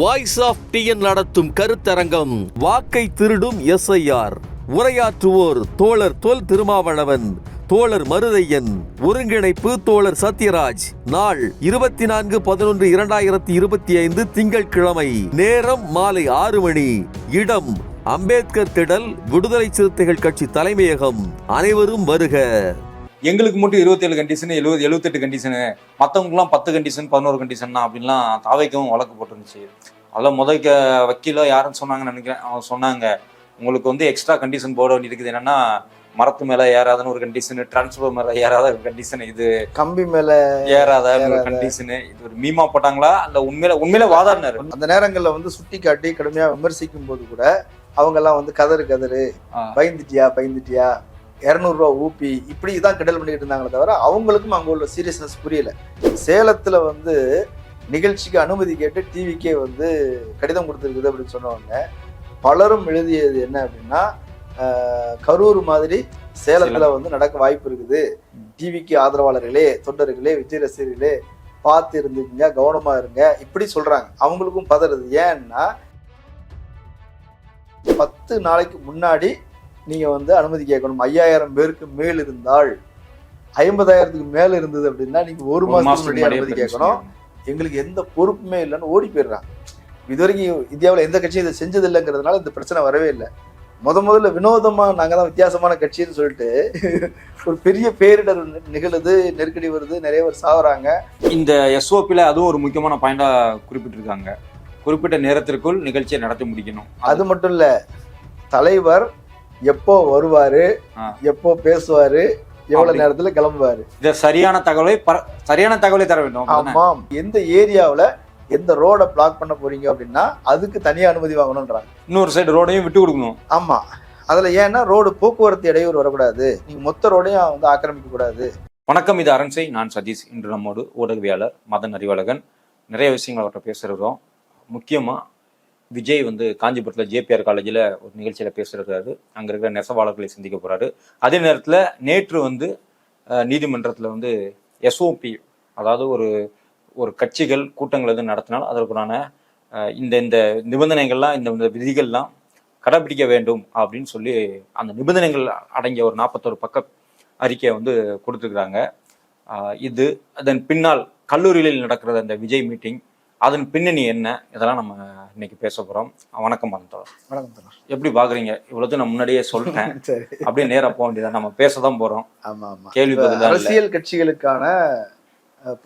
Voice of TN நடத்தும் கருத்தரங்கம் வாக்கை திருடும் எஸ்ஐஆர் உரையாற்றுவோர் தோழர் தொல் திருமாவளவன் தோழர் மருதையன் ஒருங்கிணைப்பு தோழர் சத்யராஜ். நாள் இருபத்தி நான்கு பதினொன்று இரண்டாயிரத்தி இருபத்தி ஐந்து திங்கட்கிழமை நேரம் மாலை ஆறு மணி. இடம் அம்பேத்கர் திடல் விடுதலை சிறுத்தைகள் கட்சி தலைமையகம். அனைவரும் வருக. எங்களுக்கு மட்டும் இருபத்தேழு கண்டிஷன் எழுபது எழுபத்தெட்டு கண்டிஷனு மற்றவங்களுக்குலாம் பத்து கண்டிஷன் பதினோரு கண்டிஷன் தான் அப்படின்லாம் தாவைக்கவும் வழக்கு போட்டுருந்துச்சு. அதில் முதல் க வக்கீலோ யாருன்னு சொன்னாங்கன்னு நினைக்கிறேன். அவங்க சொன்னாங்க உங்களுக்கு வந்து எக்ஸ்ட்ரா கண்டிஷன் போட வேண்டியிருக்குது. என்னன்னா மரத்து மேலே ஏறாதன்னு ஒரு கண்டிஷன் டிரான்ஸ்பர் மேலே ஏறாத ஒரு கண்டிஷன் இது கம்பி மேல ஏறாத ஒரு. கண்டிஷனு இது ஒரு மீமா போட்டாங்களா? அல்ல உண்மையில உண்மையில வாதாடினாரு? அந்த நேரங்கள்ல வந்து சுட்டி காட்டி கடுமையா விமர்சிக்கும் போது கூட அவங்க எல்லாம் வந்து கதறு கதறு. பயந்துட்டியா பயந்துட்டியா? இரநூறுவா ஊப்பி இப்படி தான் கிண்டல் பண்ணிட்டு இருந்தாங்களே தவிர அவங்களுக்கும் அங்க உள்ள சீரியஸ்னஸ் புரியல. சேலத்துல வந்து நிகழ்ச்சிக்கு அனுமதி கேட்டு டிவிக்கே வந்து கடிதம் கொடுத்துருக்குது அப்படின்னு சொன்ன உடனே பலரும் எழுதியது என்ன அப்படின்னா கரூர் மாதிரி சேலத்துல வந்து நடக்க வாய்ப்பு இருக்குது. டிவிக்கு ஆதரவாளர்களே தொண்டர்களே விஜய் ரசிகர்களே பார்த்து இருந்துக்குங்க கவனமா இருங்க இப்படி சொல்றாங்க. அவங்களுக்கும் பதறுது. ஏன்னா பத்து நாளைக்கு முன்னாடி நீங்க வந்து அனுமதி கேட்கணும். ஐயாயிரம் பேருக்கு மேல் இருந்தால் ஐம்பதாயிரத்துக்கு மேல இருந்தது அப்படின்னா நீங்க ஒரு மாசத்துக்கு அனுமதி கேட்கணும். எங்களுக்கு எந்த பொறுப்புமே இல்லைன்னு ஓடி போயிடுறாங்க. இது வரைக்கும் இந்தியாவில் எந்த கட்சியும் இதை செஞ்சது இல்லைங்கிறதுனால இந்த பிரச்சனை வரவே இல்லை. முத முதல்ல வினோதமா நாங்க தான் வித்தியாசமான கட்சின்னு சொல்லிட்டு ஒரு பெரிய பேரிடர் நிகழுது நெருக்கடி வருது நிறைய பேர் சாகுறாங்க இந்த எஸ்ஓபியில் அதுவும் ஒரு முக்கியமான பாயிண்டா குறிப்பிட்டிருக்காங்க. குறிப்பிட்ட நேரத்திற்குள் நிகழ்ச்சியை நடத்தி முடிக்கணும். அது மட்டும் இல்ல தலைவர் எப்போ வருவாரு. எப்போ பேசுவாரு எவ்வளவு. நேரத்துல கிளம்புவாரு. இத சரியான தகவலை சரியான தகவலை தர வேண்டும்? ஆமாம். எந்த ஏரியாவுல எந்த ரோட பிளாக் பண்ண போறீங்க அப்படின்னா அதுக்கு தனியா அனுமதி வாங்கணும்ன்றாங்க. இன்னொரு சைடு ரோடையும் விட்டு கொடுக்கணும். ஆமா. அதுல ஏன்னா ரோடு போக்குவரத்து இடையூறு வரக்கூடாது. நீங்க மொத்த ரோடையும் வந்து ஆக்கிரமிக்க கூடாது வணக்கம் இது அரண்சை நான் சதீஷ். இன்று நம்மோடு ஊடகவியாளர் மதன் அறிவாளகன். நிறைய விஷயங்கள் அவர்கிட்ட பேசுகிறோம் முக்கியமா விஜய் வந்து காஞ்சிபுரத்தில் ஜேபிஆர் காலேஜில் ஒரு நிகழ்ச்சியில் பேசுகிறாரு அங்கே இருக்கிற நெசவாளர்களை சந்திக்க போகிறாரு அதே நேரத்தில் நேற்று வந்து நீதிமன்றத்தில் வந்து எஸ்ஓபி அதாவது ஒரு ஒரு கட்சிகள் கூட்டங்கள் எதுவும் நடத்தினால் அதற்குண்டான இந்த இந்த நிபந்தனைகள்லாம் இந்த இந்த விதிகள்லாம் கடைபிடிக்க வேண்டும் அப்படின்னு சொல்லி அந்த நிபந்தனைகள் அடங்கிய ஒரு நாற்பத்தொரு பக்க அறிக்கையை வந்து கொடுத்துருக்குறாங்க. இது அதன் பின்னால் கல்லூரிகளில் நடக்கிறது அந்த விஜய் மீட்டிங் அதன் பின்னணி என்ன? இதெல்லாம் நம்ம இன்னைக்கு பேச போறோம். வணக்கம் மந்தவர் வணக்கம் தோழர். எப்படி பாக்குறீங்க? இவ்வளவு நான் முன்னாடியே சொல்லிட்டேன். அப்படியே நேரா போக வேண்டியதா நம்ம பேச தான் போறோம். ஆமா ஆமா. கேள்வி. அரசியல் கட்சிகளுக்கான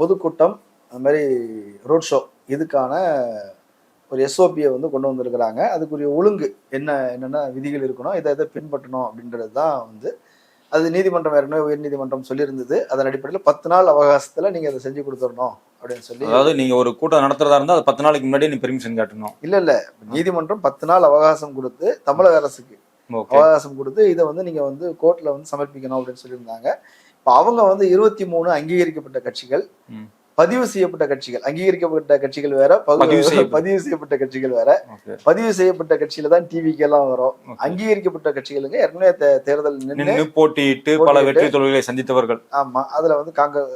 பொதுக்கூட்டம் அது மாதிரி ரோட் ஷோ இதுக்கான ஒரு எஸ்ஓபியை வந்து கொண்டு வந்திருக்கிறாங்க. அதுக்குரிய ஒழுங்கு என்ன என்னென்ன விதிகள் இருக்கணும் இதை இதை பின்பற்றணும் அப்படின்றது தான் வந்து அது நீதிமன்றம் ஏற்கனவே உயர் நீதிமன்றம் சொல்லியிருந்தது. அதன் அடிப்படையில் பத்து நாள் அவகாசத்துல நீங்க அதை செஞ்சு கொடுத்துடணும் அப்படின்னு சொல்லி அதாவது நீங்க ஒரு கூட்டம் நடத்துறதா இருந்தா அது பத்து நாளைக்கு முன்னாடி நீ பெர்மிஷன் காட்டணும். இல்ல இல்ல. நீதிமன்றம் பத்து நாள் அவகாசம் கொடுத்து தமிழக அரசுக்கு அவகாசம் கொடுத்து இதை வந்து நீங்க வந்து கோர்ட்ல வந்து சமர்ப்பிக்கணும் அப்படின்னு சொல்லியிருந்தாங்க. இப்போ அவங்க வந்து இருபத்தி மூணு அங்கீகரிக்கப்பட்ட கட்சிகள். பதிவு செய்யப்பட்ட கட்சிகள் அங்கீகரிக்கப்பட்ட கட்சிகள் வேற பதிவு செய்யப்பட்ட- கட்சிகள் வேற. பதிவு செய்யப்பட்ட கட்சியில தான் டிவிக்கு எல்லாம் வரும். அங்கீகரிக்கப்பட்ட கட்சிகளுங்க ஏற்கனவே தேர்தல் நின்று போட்டியிட்டு பல. வெற்றி தோல்விகளை சந்தித்தவர்கள். ஆமா. அதுல வந்து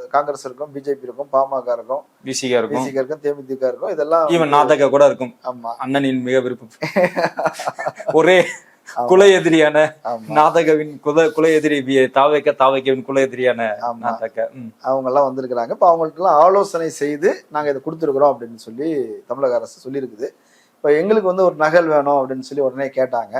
காங்கிரஸ் இருக்கும் பிஜேபி இருக்கும் பாமக இருக்கும் விசிகா இருக்கும். பிசிக இருக்கும் தேமுதிக இருக்கும் இதெல்லாம் ஈவன் நாதக கூட இருக்கும். ஆமா. அண்ணனின் மிக விருப்பம். ஒரே குல எதிரியான நாதகவின் குல குல எதிரி தாவைக்க தாவைக்கவின் குல எதிரியான நாதக. அவங்க எல்லாம் வந்திருக்கிறாங்க. இப்போ அவங்கள்ட்டலாம் ஆலோசனை செய்து நாங்கள் இதை கொடுத்துருக்குறோம் அப்படின்னு சொல்லி தமிழக அரசு சொல்லியிருக்குது. இப்போ எங்களுக்கு வந்து ஒரு நகல் வேணும் அப்படின்னு சொல்லி உடனே கேட்டாங்க.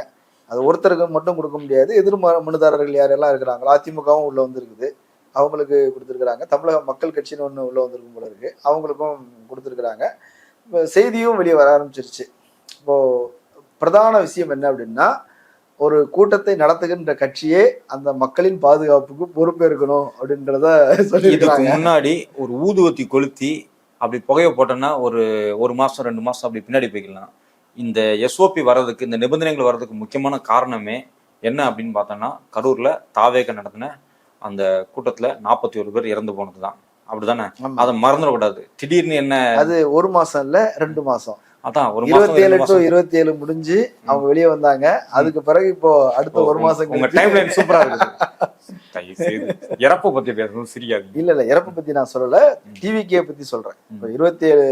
அது ஒருத்தருக்கு மட்டும் கொடுக்க முடியாது. எதிர் மனுதாரர்கள் யாரெல்லாம் இருக்கிறாங்களோ அதிமுகவும் உள்ள வந்திருக்குது. அவங்களுக்கு கொடுத்துருக்குறாங்க. தமிழக மக்கள் கட்சின்னு ஒன்று உள்ள வந்திருக்கும் போல இருக்கு. அவங்களுக்கும் கொடுத்துருக்குறாங்க. இப்போ செய்தியும் வெளியே வர ஆரம்பிச்சிருச்சு. இப்போ பிரதான விஷயம் என்ன அப்படின்னா ஒரு கூட்டத்தை நடத்துகின்ற கட்சியே அந்த மக்களின் பாதுகாப்புக்கு பொறுப்பேற்கணும் அப்படின்றத இதுக்கு சொல்லியிருக்காங்க முன்னாடி ஒரு ஊதுவத்தி கொளுத்தி அப்படி புகையை போட்டோன்னா ஒரு ஒரு மாசம் ரெண்டு மாசம் அப்படி பின்னாடி போய்க்கலாம். இந்த எஸ்ஓபி வர்றதுக்கு இந்த நிபந்தனைகள் வர்றதுக்கு முக்கியமான காரணமே என்ன அப்படின்னு பார்த்தோம்னா கரூர்ல தாவேக நடத்தின அந்த கூட்டத்துல நாற்பத்தி ஒரு பேர் இறந்து போனது தான் அப்படிதானே. அதை மறந்துடக்கூடாது. திடீர்னு என்ன? அது ஒரு மாசம் இல்ல ரெண்டு மாசம். அதான் ஒரு இருபத்தி ஏழு டு இருபத்தி ஏழு முடிஞ்சு அவங்க வெளியே வந்தாங்க. அதுக்கு பிறகு இப்போ அடுத்த ஒரு மாசம் உங்க டைம் லைன் சூப்பரா செய்து இறப்ப பத்தி பேசணும் சிரிக்காதீங்க. இல்ல இல்ல இறப்பை பத்தி நான் சொல்லல. டிவிகே பத்தி சொல்றேன். இப்போ இருபத்தி ஏழு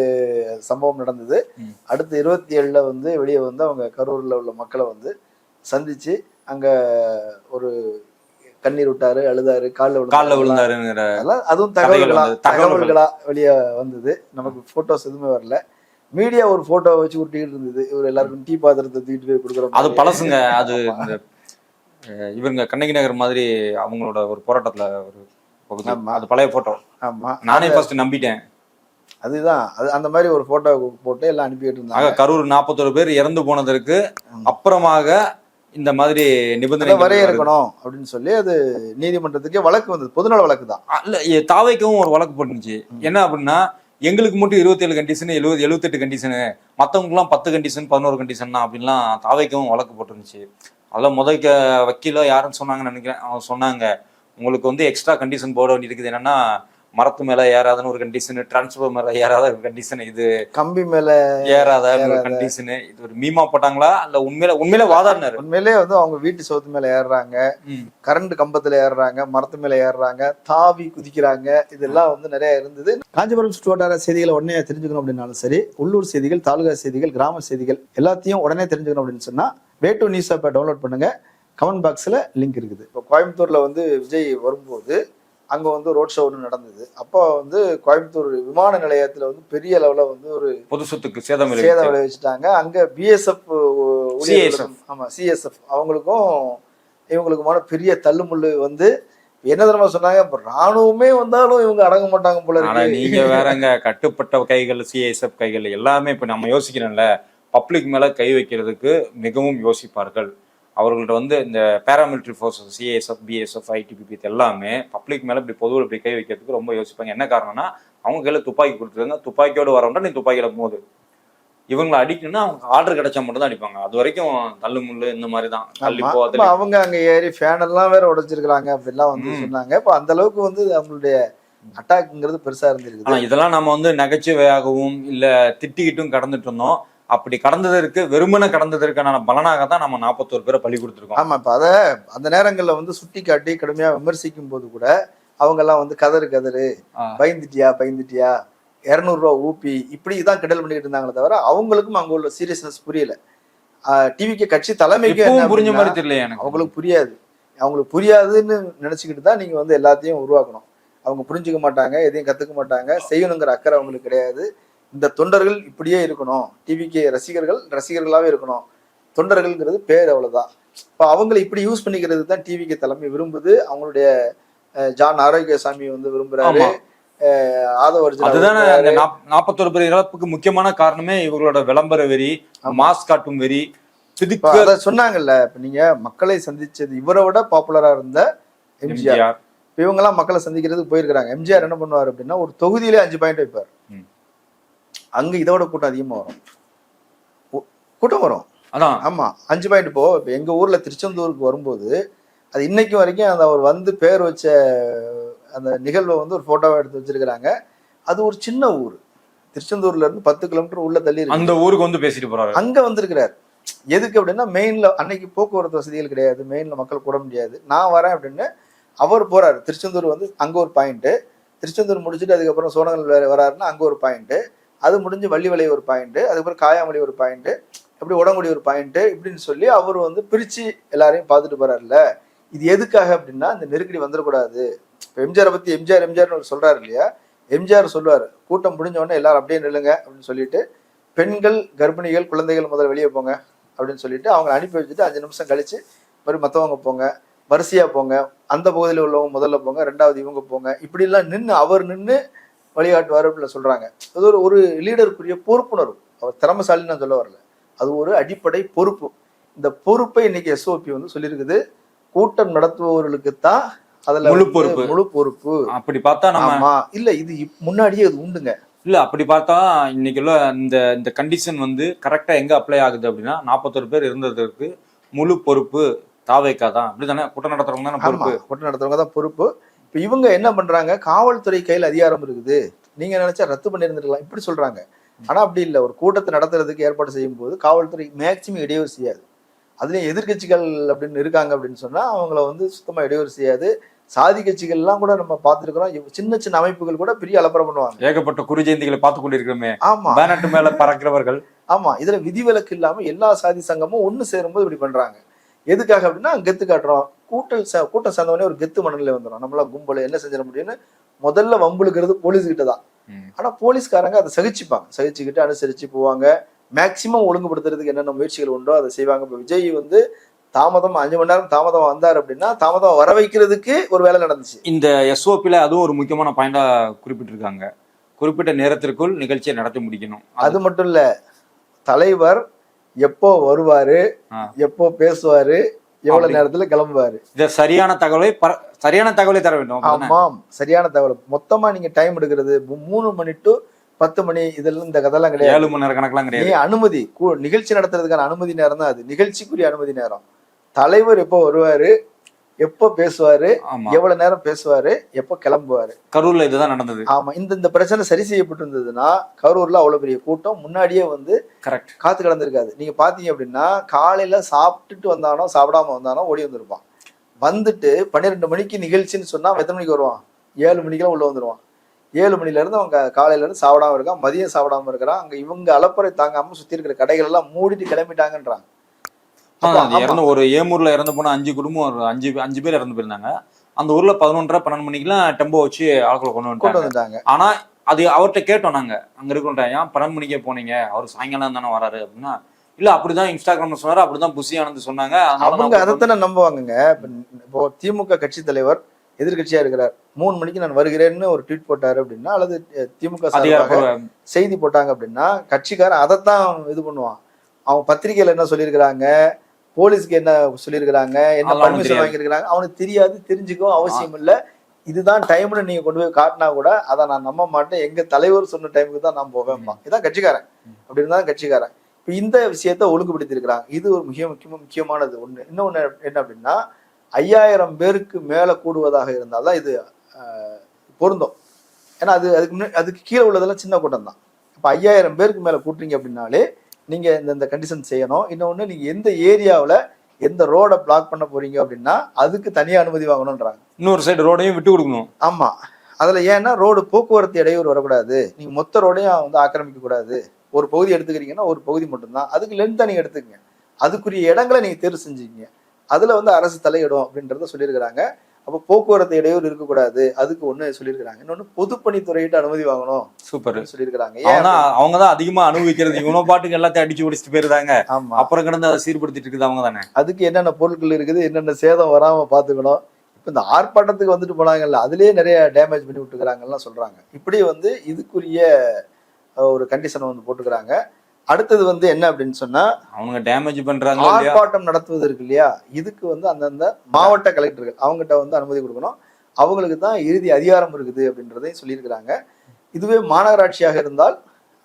சம்பவம் நடந்தது. அடுத்து இருபத்தி ஏழுல வந்து வெளியே வந்து அவங்க கரூர்ல உள்ள மக்களை வந்து சந்திச்சு அங்க ஒரு கண்ணீர் விட்டாரு அழுதாரு காலில் காலில் விழுந்தாருங்கிற அதுவும் தகவல்கள். தகவல்களா. வெளியே வந்தது. நமக்கு போட்டோஸ் எதுவுமே வரல. மீடியா ஒரு போட்டோ வச்சு உருட்டிக்கிட்டு இருந்தது. இவர் எல்லாருக்கும் டீ பாத்திரத்தை தூக்கிட்டு போய் கொடுக்குற அது. பழசுங்க. அது இவங்க கண்ணகி நகர் மாதிரி அவங்களோட ஒரு போராட்டத்துல ஒரு பகுதி. அது பழைய போட்டோ ஆமா. நானே ஃபர்ஸ்ட் நம்பிட்டேன். அதுதான். அது அந்த மாதிரி ஒரு போட்டோ போட்டு எல்லாம் அனுப்பிட்டு இருந்தாங்க. கரூர் நாற்பத்தொரு பேர் இறந்து போனதற்கு அப்புறமாக இந்த மாதிரி நிபந்தனை வரையறுக்கணும் அப்படின்னு சொல்லி அது நீதிமன்றத்துக்கே வழக்கு வந்தது. பொதுநல வழக்கு தான் இல்ல தாவைக்கும் ஒரு வழக்கு போட்டுருந்துச்சு. என்ன அப்படின்னா எங்களுக்கு மட்டும் இருபத்தேழு கண்டிஷன் எழுபது எழுபத்தெட்டு கண்டிஷனு மற்றவங்களுக்குலாம் பத்து கண்டிஷன் பதினோரு கண்டிஷன்னா அப்படின்லாம் தாவைக்கவும் வழக்கு போட்டுருந்துச்சு. அதில் முதல் வக்கீலோ யாருன்னு சொன்னாங்கன்னு நினைக்கிறேன். அவங்க சொன்னாங்க. உங்களுக்கு வந்து எக்ஸ்ட்ரா கண்டிஷன் போட வேண்டியிருக்குது. என்னென்னா என்னன்னா மரத்து மேல ஏறாதுன்னு ஒரு கண்டிஷன் டிரான்ஸ்பர் மேல ஏறாத ஒரு கண்டிஷன் இது கம்பி மேல ஏறாத ஒரு கண்டிஷன் இது ஒரு மீமா போட்டாங்களா? இல்ல உண்மையில உண்மையில வாதாடினாரு? உண்மையிலே வந்து அவங்க வீட்டு சோத்து மேல ஏறுறாங்க. கரண்ட் கம்பத்துல ஏறுறாங்க மரத்து மேல ஏறுறாங்க தாவி குதிக்கிறாங்க. இதெல்லாம் வந்து நிறைய இருந்தது. காஞ்சிபுரம் சுற்று வட்டார செய்திகளை உடனே தெரிஞ்சுக்கணும் அப்படின்னாலும் சரி உள்ளூர் செய்திகள் தாலுகா செய்திகள் கிராம செய்திகள் எல்லாத்தையும் உடனே தெரிஞ்சுக்கணும் அப்படின்னு சொன்னா வே டு நியூஸ் ஆப்பை டவுன்லோட் பண்ணுங்க. கமெண்ட் பாக்ஸ்ல லிங்க் இருக்குது. இப்போ கோயம்புத்தூர்ல வந்து விஜய் வரும்போது அங்க வந்து ரோட் ஷோ ஒன்று நடந்தது. அப்போ வந்து கோயம்புத்தூர் விமான நிலையத்துல வந்து பெரிய அளவுல வந்து ஒரு பொது சொத்துக்கு சேதம் சேதம் விளைவிச்சு. விளைவிச்சிட்டாங்க. அங்க பிஎஸ்எஃப் CSF. ஆமா சிஎஸ்எஃப் அவங்களுக்கும் இவங்களுக்குமான பெரிய தள்ளுமுள்ளு வந்து என்ன தெரியுமா சொன்னாங்க? இப்ப ராணுவமே வந்தாலும் இவங்க அடங்க மாட்டாங்க போல இருக்கு. நீங்க வேறங்க கட்டுப்பட்ட கைகள் சிஐஎஸ்எஃப் கைகள் எல்லாமே இப்ப நம்ம யோசிக்கிறோம்ல. பப்ளிக் மேல கை வைக்கிறதுக்கு மிகவும் யோசிப்பார்கள். அவர்கள்ட்ட வந்து இந்த paramilitary forces CSF BSF ITBP எல்லாமே பப்ளிக் மேல இப்படி பொதுவில் இப்படி கை வைக்கிறதுக்கு ரொம்ப யோசிப்பாங்க. என்ன காரணம்னா அவங்க கையில துப்பாக்கி கொடுத்துருக்காங்க. துப்பாக்கியோட வரவன்டா நீ துப்பாக்கியில போகுது இவங்களை அடிக்கணும்னா அவங்க ஆர்டர் கிடைச்சா மட்டும் தான் அடிப்பாங்க. அது வரைக்கும் தள்ளு முள்ளு இந்த மாதிரி தான். தள்ளி அவங்க அங்க ஏறி ஃபேன் எல்லாம் வேற உடைச்சிருக்காங்க அப்படிலாம் வந்து. சொன்னாங்க. இப்ப அந்த அளவுக்கு வந்து அவங்களுடைய அட்டாக்ங்கிறது பெருசா இருந்திருக்குது. ஆனா இதெல்லாம் நம்ம வந்து நகைச்சுவையாகவும் இல்ல திட்டிக்கிட்டும் கடந்துட்டு இருந்தோம். அப்படி கடந்ததற்கு வெறுமனே கடந்ததற்கான பலனாக தான் நம்ம நாற்பத்தோரு பேரை பலி கொடுத்துருக்கோம். ஆமா இப்ப அத அந்த நேரங்கள்ல வந்து சுட்டி காட்டி கடுமையா விமர்சிக்கும் போது கூட அவங்க எல்லாம் வந்து கதறு கதறு. பயந்துட்டியா பயந்துட்டியா இரநூறுவா ஊப்பி இப்படி தான் கிண்டல் பண்ணிட்டு இருந்தாங்களே தவிர அவங்களுக்கும் அங்க உள்ள சீரியஸ்னஸ் புரியல. டிவிக்கு கட்சி தலைமைக்கு புரிஞ்ச மாதிரி தெரியல எனக்கு. அவங்களுக்கு புரியாது. அவங்களுக்கு புரியாதுன்னு நினைச்சுக்கிட்டு தான் நீங்க வந்து எல்லாத்தையும் உருவாக்கணும். அவங்க புரிஞ்சுக்க மாட்டாங்க எதையும் கத்துக்க மாட்டாங்க செய்யணுங்கிற அக்கறை அவங்களுக்கு கிடையாது. இந்த தொண்டர்கள் இப்படியே இருக்கணும். டிவிக்கு ரசிகர்கள் ரசிகர்களாவே இருக்கணும். தொண்டர்கள்ங்கிறது பேர் அவ்வளவுதான். இப்போ அவங்களை இப்படி யூஸ் பண்ணிக்கிறது தான் டிவிக்கு தலைமை விரும்புது. அவங்களுடைய ஜான் ஆரோக்கியசாமி வந்து விரும்புறாரு. அதுதானே நாற்பத்தோரு பேர் இழப்புக்கு முக்கியமான காரணமே இவங்களோட விளம்பர வெறி மாஸ் காட்டும் வெறி அத சொன்னாங்கல்ல இப்ப நீங்க மக்களை சந்திச்சது இவரை விட பாப்புலரா இருந்த எம்ஜிஆர் இவங்கெல்லாம் மக்களை சந்திக்கிறதுக்கு போயிருக்கிறாங்க. எம்ஜிஆர் என்ன பண்ணுவார் அப்படின்னா ஒரு தொகுதியிலே அஞ்சு பாயிண்ட் வைப்பார். அங்க இதோட கூட்டம் அதிகமா வரும். கூட்டம் வரும். அதான். ஆமா அஞ்சு பாயிண்ட் இப்போ இப்ப எங்க ஊர்ல திருச்செந்தூருக்கு வரும்போது அது இன்னைக்கு வரைக்கும் அந்த அவர் வந்து பேர் வச்ச அந்த நிகழ்வை வந்து ஒரு போட்டோவா எடுத்து வச்சிருக்கிறாங்க. அது ஒரு சின்ன ஊர். திருச்செந்தூர்ல இருந்து பத்து கிலோமீட்டர் உள்ள தள்ளி அந்த ஊருக்கு வந்து பேசிட்டு போறாரு. அங்க வந்திருக்கிறார். எதுக்கு அப்படின்னா மெயின்ல அன்னைக்கு போக்குவரத்து வசதிகள் கிடையாது. மெயின்ல மக்கள் கூட முடியாது. நான் வரேன் அப்படின்னு அவர் போறாரு. திருச்செந்தூர் வந்து அங்க ஒரு பாயிண்ட் திருச்செந்தூர் முடிச்சுட்டு அதுக்கப்புறம் சோனகல் வேற வராருன்னா அங்க ஒரு பாயிண்ட் அது முடிஞ்சு வள்ளிவளை ஒரு பாயிண்ட் அதுக்கப்புறம் காயாமொழி ஒரு பாயிண்ட் அப்படி உடங்குடி ஒரு பாயிண்ட் இப்படின்னு சொல்லி அவர் வந்து பிரிச்சு எல்லாரையும் பார்த்துட்டு போறாருல்ல. இது எதுக்காக அப்படின்னா இந்த நெருக்கடி வந்துடக்கூடாது. இப்போ எம்ஜிஆரை பத்தி எம்ஜிஆர் எம்ஜிஆர்னு சொல்றாரு இல்லையா? எம்ஜிஆர் சொல்லுவார் கூட்டம் முடிஞ்ச உடனே எல்லாரும் அப்படியே நில்லுங்க அப்படின்னு சொல்லிட்டு பெண்கள் கர்ப்பிணிகள் குழந்தைகள் முதல்ல வெளியே போங்க அப்படின்னு சொல்லிட்டு அவங்க அனுப்பி வச்சுட்டு அஞ்சு நிமிஷம் கழிச்சு மறு மற்றவங்க போங்க வரிசையா போங்க அந்த பகுதியில் உள்ளவங்க முதல்ல போங்க ரெண்டாவது இவங்க போங்க. இப்படிலாம் நின்று அவர் நின்று வழிகாட்டுவார் அப்படின்னு சொல்றாங்க. அது ஒரு ஒரு லீடருக்குரிய பொறுப்புணர்வு. அவர் திறமசாலின்னு நான் சொல்ல வரல. அது ஒரு அடிப்படை பொறுப்பு. இந்த பொறுப்பை இன்னைக்கு எஸ்ஓபி வந்து சொல்லியிருக்குது. கூட்டம் நடத்துபவர்களுக்கு தான் அதுல முழு பொறுப்பு. முழு பொறுப்பு. அப்படி பார்த்தா நம்ம இல்ல இது முன்னாடியே இது உண்டுங்க. இல்ல அப்படி பார்த்தா இன்னைக்குள்ள இந்த இந்த கண்டிஷன் வந்து கரெக்டா எங்க அப்ளை ஆகுது அப்படின்னா நாற்பத்தொரு பேர் இருந்ததற்கு முழு பொறுப்பு தாவேக்கா தான். அப்படிதானே கூட்டம் நடத்துறவங்க தானே பொறுப்பு? கூட்டம் நடத்துறவங்க தான் பொறுப்பு. இப்ப இவங்க என்ன பண்றாங்க? காவல்துறை கையில் அதிகாரம் இருக்குது. நீங்க நினைச்சா ரத்து பண்ணியிருந்துருக்கலாம். இப்படி சொல்றாங்க. ஆனா அப்படி இல்லை. ஒரு கூட்டத்தை நடத்துறதுக்கு ஏற்பாடு செய்யும் போது காவல்துறை மேக்சிமம் இடையூறு செய்யாது. அதுலயும் எதிர்க்கட்சிகள் அப்படின்னு இருக்காங்க அப்படின்னு சொன்னா அவங்கள வந்து சுத்தமா இடையூறு செய்யாது. சாதி கட்சிகள்லாம் கூட நம்ம பார்த்துருக்கிறோம். சின்ன சின்ன அமைப்புகள் கூட பெரிய அலப்பறம் பண்ணுவாங்க. ஏகப்பட்ட குருஜெயந்திகளை பார்த்து கொண்டிருக்கிறோமே. ஆமா. பேனட் மேல பறக்கிறவர்கள். ஆமா. இதுல விதிவிலக்கு இல்லாம எல்லா சாதி சங்கமும் ஒண்ணு சேரும்போது இப்படி பண்றாங்க. எதுக்காக அப்படின்னா கெத்து காட்டுறோம். கூட்டம் ச- கூட்டம் சேர்ந்தவொடனே ஒரு கெத்து மனநிலை வந்துடும் நம்மள கும்பல் என்ன செஞ்சிட முடியும்னு முதல்ல வம்புழுக்கிறது போலீஸ் கிட்ட தான். ஆனா போலீஸ்காரங்க அதை சகிச்சுப்பாங்க. சகிச்சுக்கிட்டு அனுசரிச்சு போவாங்க. மேக்சிமம் ஒழுங்குபடுத்துறதுக்கு என்னென்ன முயற்சிகள் உண்டோ அதை செய்வாங்க. இப்போ விஜய் வந்து தாமதம் அஞ்சு மணி நேரம் தாமதம் வந்தார் அப்படின்னா தாமதம் வர வைக்கிறதுக்கு ஒரு வேலை நடந்துச்சு. இந்த எஸ்ஓபில அதுவும் ஒரு முக்கியமான பாயிண்டா குறிப்பிட்டிருக்காங்க. குறிப்பிட்ட நேரத்திற்குள் நிகழ்ச்சியை நடத்தி முடிக்கணும். அது மட்டும் இல்ல தலைவர் எப்போ வருவாரு. எப்போ பேசுவாரு எவ்வளவு. நேரத்துல கிளம்புவாரு இத சரியான தகவலை சரியான தகவலை தர வேண்டும்? ஆமாம் சரியான தகவல் மொத்தமா நீங்க டைம் எடுக்கிறது மூணு மணி டு பத்து மணி இதெல்லாம் இந்த கதைலாம் கிடையாது ஏழு மணி நேரம் கணக்கெல்லாம் கிடையாது அனுமதி நிகழ்ச்சி நடத்துறதுக்கான அனுமதி நேரம் தான் அது நிகழ்ச்சிக்குரிய அனுமதி நேரம் தலைவர் எப்போ வருவாரு எப்போ பேசுவாரு? எவ்வளவு நேரம் பேசுவாரு? எப்போ கிளம்புவாரு? கரூர்ல இதுதான் நடந்தது. ஆமா இந்த இந்த பிரச்சனை சரி செய்யப்பட்டிருந்ததுன்னா கரூர்ல அவ்வளவு பெரிய கூட்டம் முன்னாடியே வந்து கரெக்ட் காத்து கிடந்திருக்காது நீங்க பாத்தீங்க அப்படின்னா காலையில சாப்பிட்டுட்டு வந்தானோ சாப்பிடாம வந்தானோ ஓடி வந்திருப்பான். வந்துட்டு பன்னிரெண்டு மணிக்கு நிகழ்ச்சின்னு சொன்னா எத்தனை மணிக்கு வருவான்? ஏழு மணிக்கெல்லாம் உள்ள வந்துருவான். ஏழு மணில இருந்து அவன் கா- காலையில இருந்து சாப்பிடாம இருக்கான் மதியம் சாப்பிடாம இருக்கிறான். அங்க இவங்க அலப்பறை தாங்காம சுத்தி இருக்கிற கடைகள் எல்லாம் மூடிட்டு கிளம்பிட்டாங்கன்றாங்க. இறந்து ஒரு ஏமூர்ல இறந்து போன அஞ்சு குடும்பம் ஒரு அஞ்சு அஞ்சு பேர் இறந்து போயிருந்தாங்க. அந்த ஊர்ல பதினொன்றரை பன்னெண்டு மணிக்கெல்லாம் டெம்போ வச்சு ஆட்களை கொண்டு வந்துட்டாங்க. ஆனா அது அவர்கிட்ட கேட்டோம் நாங்க. அங்க இருக்கிற ஏன் பன்னெண்டு மணிக்கே போனீங்க? அவர் சாயங்காலம் தானே வராரு? அப்படின்னா இல்ல அப்படிதான் இன்ஸ்டாகிராம்ல சொன்னாரு அப்படிதான் புசி ஆனந்த் சொன்னாங்க. அவங்க அதைத்தானே நம்புவாங்கங்க. இப்ப திமுக கட்சி தலைவர் எதிர்க்கட்சியா இருக்கிறார். மூணு மணிக்கு நான் வருகிறேன்னு ஒரு ட்வீட் போட்டாரு அப்படின்னா அல்லது திமுக செய்தி போட்டாங்க அப்படின்னா கட்சிக்காரன் அதைத்தான் இது பண்ணுவான். அவன் பத்திரிகையில என்ன சொல்லியிருக்கிறாங்க? போலீஸ்க்கு என்ன சொல்லியிருக்கிறாங்க என்ன பர்மிஷன். வாங்கியிருக்கிறாங்க அவனுக்கு தெரியாது தெரிஞ்சுக்கவும் அவசியம் இல்ல. இதுதான் டைம்னு நீங்க கொண்டு போய் காட்டினா கூட அதை நான் நம்ப மாட்டேன். எங்க தலைவர் சொன்ன டைமுக்கு தான் நான் போவேன்ப்பா இதான் கட்சிக்காரன். அப்படி இருந்தா கட்சிக்காரன். இப்ப இந்த விஷயத்த ஒழுங்குபடுத்தி இருக்கிறாங்க இது ஒரு மிக முக்கியமா முக்கியமானது ஒண்ணு. இன்னொன்னு என்ன அப்படின்னா ஐயாயிரம் பேருக்கு மேல கூடுவதாக இருந்தால்தான் இது ஆஹ், பொருந்தும். ஏன்னா அது அதுக்கு முன்னாடி அதுக்கு கீழே உள்ளதெல்லாம் சின்ன கூட்டம் தான். இப்போ ஐயாயிரம் பேருக்கு மேல கூட்டுறீங்க அப்படின்னாலே நீங்க இந்த இந்த கண்டிஷன் செய்யணும். இன்னொன்னு நீங்க எந்த ஏரியாவுல எந்த ரோடை பிளாக் பண்ண போறீங்க அப்படின்னா அதுக்கு தனியா அனுமதி வாங்கணும்ன்றாங்க. இன்னொரு சைடு ரோடையும் விட்டு கொடுக்கணும். ஆமா. அதுல ஏன்னா ரோடு போக்குவரத்து இடையூறு வரக்கூடாது. நீங்க மொத்த ரோடையும் வந்து ஆக்கிரமிக்க கூடாது. ஒரு பகுதி எடுத்துக்கிறீங்கன்னா ஒரு பகுதி மட்டும்தான். அதுக்கு லென்த்தா நீங்க எடுத்துக்கங்க. அதுக்குரிய இடங்களை நீங்க தேர்வு செஞ்சுக்கங்க. அதுல வந்து அரசு தலையிடும் அப்படின்றத சொல்லியிருக்கிறாங்க. அப்போ போக்குவரத்து இடையூறு இருக்கக்கூடாது. அதுக்கு ஒண்ணு சொல்லியிருக்கிறாங்க. இன்னொன்னு பொதுப்பணித்துறையிட்ட அனுமதி வாங்கணும் சூப்பர். சொல்லியிருக்கிறாங்க. அவங்க ஏன் தான் அவங்க தான் அதிகமா அனுபவிக்கிறது. இவனோ பாட்டுக்கு எல்லாத்தையும் அடிச்சு பிடிச்சிட்டு போயிருந்தாங்க ஆமா. அப்புறம் கிடந்து அதை சீர்படுத்திட்டு இருக்குது அவங்க தானே. அதுக்கு என்னென்ன பொருட்கள் இருக்குது என்னென்ன சேதம் வராம பாத்துக்கணும் இப்ப இந்த ஆர்ப்பாட்டத்துக்கு வந்துட்டு போனாங்கல்ல அதுலயே நிறைய டேமேஜ் பண்ணி விட்டுக்கிறாங்கலாம் சொல்றாங்க. இப்படி வந்து இதுக்குரிய ஒரு கண்டிஷனை வந்து போட்டுக்கிறாங்க. அடுத்தது வந்து என்ன அப்படின்னு சொன்னா அவங்க டேமேஜ் பண்றாங்க ஆர்ப்பாட்டம் நடத்துவது இருக்கு இல்லையா? இதுக்கு வந்து அந்தந்த மாவட்ட கலெக்டர்கள் அவங்ககிட்ட வந்து அனுமதி கொடுக்கணும். அவங்களுக்கு தான் இறுதி அதிகாரம் இருக்குது அப்படின்றதையும் சொல்லியிருக்கிறாங்க. இதுவே மாநகராட்சியாக இருந்தால்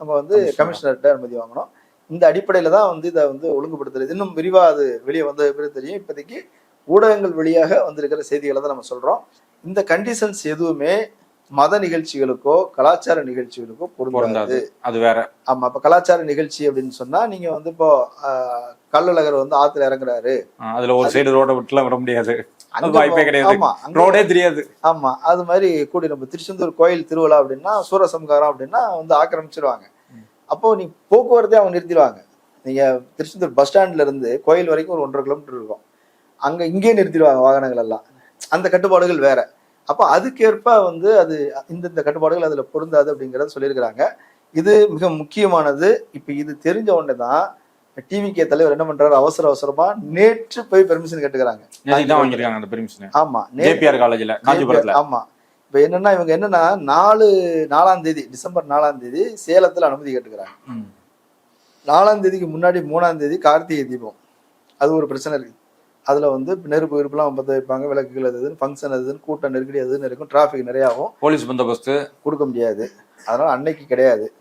நம்ம வந்து கமிஷனர். கமிஷனர்கிட்ட அனுமதி வாங்கணும். இந்த அடிப்படையில தான் வந்து இதை வந்து ஒழுங்குபடுத்துறது. இன்னும் விரிவா அது வெளியே வந்த பிறகு தெரியும். இப்போதைக்கு ஊடகங்கள் வழியாக வந்திருக்கிற செய்திகளை தான் நம்ம சொல்றோம். இந்த கண்டிஷன்ஸ் எதுவுமே மத நிகழ்ச்சிகளுக்கோ கலாச்சார நிகழ்ச்சிகளுக்கோ பொருந்தாது. அது வேற. ஆமா இப்ப கலாச்சார நிகழ்ச்சி அப்படின்னு சொன்னா நீங்க வந்து இப்போ கள்ளழகர் வந்து ஆத்துல இறங்குறாரு. அதுல ஒரு சைடு ரோட விட்டுலாம் விட முடியாது. வாய்ப்பே கிடையாது. ரோடே தெரியாது. ஆமா அது மாதிரி கூடி நம்ம திருச்செந்தூர் கோயில் திருவிழா அப்படின்னா சூரசம்காரம் அப்படின்னா வந்து ஆக்கிரமிச்சிருவாங்க. அப்போ நீ போக்குவரத்தே அவங்க நிறுத்திடுவாங்க. நீங்க திருச்செந்தூர் பஸ் ஸ்டாண்ட்ல இருந்து கோயில் வரைக்கும் ஒரு ஒன்றரை கிலோமீட்டர் இருக்கும். அங்க இங்கேயே நிறுத்திடுவாங்க வாகனங்கள் எல்லாம். அந்த கட்டுப்பாடுகள் வேற. அப்போ அதுக்கேற்ப வந்து அது இந்தந்த கட்டுப்பாடுகள் அதுல பொருந்தாது அப்படிங்கறத சொல்லியிருக்கிறாங்க. இது மிக முக்கியமானது. இப்ப இது தெரிஞ்ச உடனே தான் டிவிகே தலைவர் என்ன பண்றாரு? அவசர அவசரமா நேற்று போய் பெர்மிஷன் கேட்டுக்கிறாங்க. வாங்கியிருக்காங்க அந்த பெர்மிஷன் ஆமா நேற்று ஜேபிஆர் காலேஜ்ல காஞ்சிபுரத்துல. ஆமா. இப்ப என்னன்னா இவங்க என்னன்னா நாலு நாலாம் தேதி டிசம்பர் நாலாம் தேதி சேலத்துல அனுமதி கேட்டுக்கிறாங்க. நாலாம் தேதிக்கு முன்னாடி மூணாம் தேதி கார்த்திகை தீபம். அது ஒரு பிரச்சனை இருக்கு. அதுல வந்து நெருப்பு விருப்பெல்லாம் பற்ற வைப்பாங்க விளக்குகள் அது ஃபங்க்ஷன் அது கூட்டம் நெருக்கடி அது இதுன்னு இருக்கும். டிராஃபிக் நிறைய ஆகும் போலீஸ் பந்தோபஸ்து. கொடுக்க முடியாது. அதனால அன்னைக்கு கிடையாது.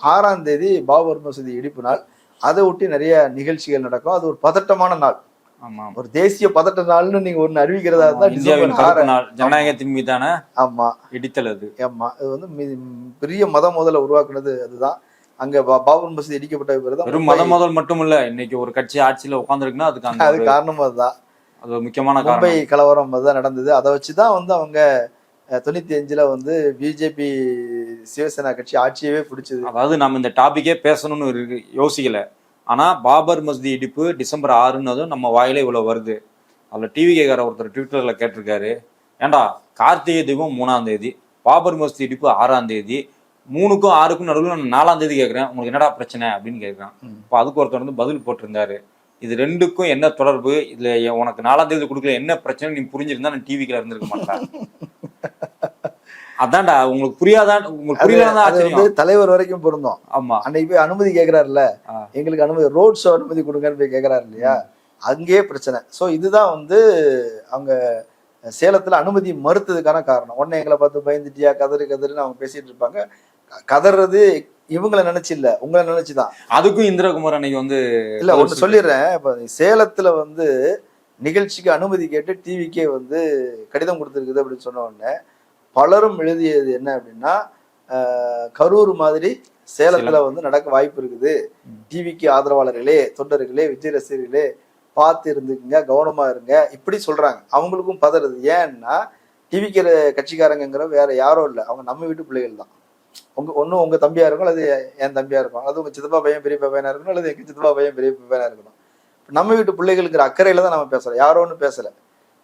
ஆறாம் தேதி பாபர் மசூதி இடிப்பு நாள். அதை ஒட்டி நிறைய நிகழ்ச்சிகள் நடக்கும். அது ஒரு பதட்டமான நாள். ஆமா. ஒரு தேசிய பதட்ட நாள்னு நீங்க ஒண்ணு அறிவிக்கிறதா இருந்தா ஜனநாயகத்தின் மீதான ஆமா. இடித்தல் அது. ஆமா. அது வந்து பெரிய மதம் முதல்ல உருவாக்குனது அதுதான். அங்க பாபர் மசூதி இடிக்கப்பட்ட பிறகு வெறும் மத மோதல் மட்டும் இல்ல இன்னைக்கு ஒரு கட்சி ஆட்சியில உட்காந்துருக்குன்னா அதுக்கு அது காரணம் அதுதான் அது ஒரு முக்கியமான மும்பை கலவரம் தான் நடந்தது. அதை வச்சுதான் வந்து அவங்க தொண்ணூத்தி அஞ்சுல வந்து பிஜேபி சிவசேனா கட்சி ஆட்சியவே பிடிச்சது. அதாவது நம்ம இந்த டாபிக்கே பேசணும்னு இருக்கு யோசிக்கல. ஆனா பாபர் மஸ்தி இடிப்பு டிசம்பர் ஆறுன்னதும் நம்ம வாயில இவ்வளவு வருது. அதுல டிவி கேக்கார ஒருத்தர் ட்விட்டர்ல கேட்டிருக்காரு. ஏன்டா கார்த்திகை தீபம் மூணாம் தேதி பாபர் மஸ்தி இடிப்பு ஆறாம் தேதி மூணுக்கும் ஆறுக்கும் நடுவில் நான் நாலாம் தேதி கேட்குறேன் உங்களுக்கு என்னடா பிரச்சனை அப்படின்னு கேட்குறான். இப்போ அதுக்கு ஒருத்தர் வந்து பதில் போட்டிருந்தாரு. இது ரெண்டுக்கும் என்ன தொடர்பு? இதுல உனக்கு நாலாம் தேதி கொடுக்கல என்ன பிரச்சனை நீ புரிஞ்சிருந்தா நான் டிவிக்குள்ள இருந்திருக்க மாட்டேன். அதான்டா உங்களுக்கு புரியாதான் உங்களுக்கு புரியலதான் வந்து தலைவர் வரைக்கும் பொருந்தோம். ஆமா. அன்னைக்கு போய் அனுமதி கேக்குறாருல்ல? ஆ. எங்களுக்கு அனுமதி ரோட் ஷோ அனுமதி கொடுங்கன்னு போய் கேக்குறாரு இல்லையா? அங்கேயே பிரச்சனை. சோ இதுதான் வந்து அவங்க சேலத்துல அனுமதி மறுத்ததுக்கான காரணம். உடனே எங்களை பார்த்து பயந்துட்டியா கதறு கதறுன்னு அவங்க பேசிட்டு இருப்பாங்க. கதறது இவங்களை நினைச்சு இல்ல உங்களை நினைச்சுதான் அதுக்கும் இந்திரகுமார் அன்னைக்கு வந்து இல்ல ஒண்ணு சொல்லிடுறேன். இப்ப சேலத்துல வந்து நிகழ்ச்சிக்கு அனுமதி கேட்டு டிவிக்கே வந்து கடிதம் கொடுத்துருக்குது அப்படின்னு சொன்ன உடனே பலரும் எழுதியது என்ன அப்படின்னா கரூர் மாதிரி சேலத்துல வந்து நடக்க வாய்ப்பு இருக்குது. டிவிக்கு ஆதரவாளர்களே தொண்டர்களே விஜய் ரசிகர்களே பார்த்து இருந்துக்குங்க கவனமா இருங்க. இப்படி சொல்றாங்க. அவங்களுக்கும் பதறுது. ஏன்னா டிவிக்கு கட்சிக்காரங்கிற வேற யாரும் இல்லை. அவங்க நம்ம வீட்டு பிள்ளைகள் தான். உங்க ஒன்றும் உங்க தம்பியா இருக்கும் அல்லது என் தம்பியா இருக்கும் அது உங்க சித்தப்பா பையன் பெரிய பையனா இருக்கணும் அல்லது எங்க சித்தப்பா பையன் பெரிய பையனா இருக்கணும். நம்ம வீட்டு பிள்ளைகளுங்கிற அக்கறையில தான் நம்ம பேசுறோம். யாரோ ஒன்றும் பேசல.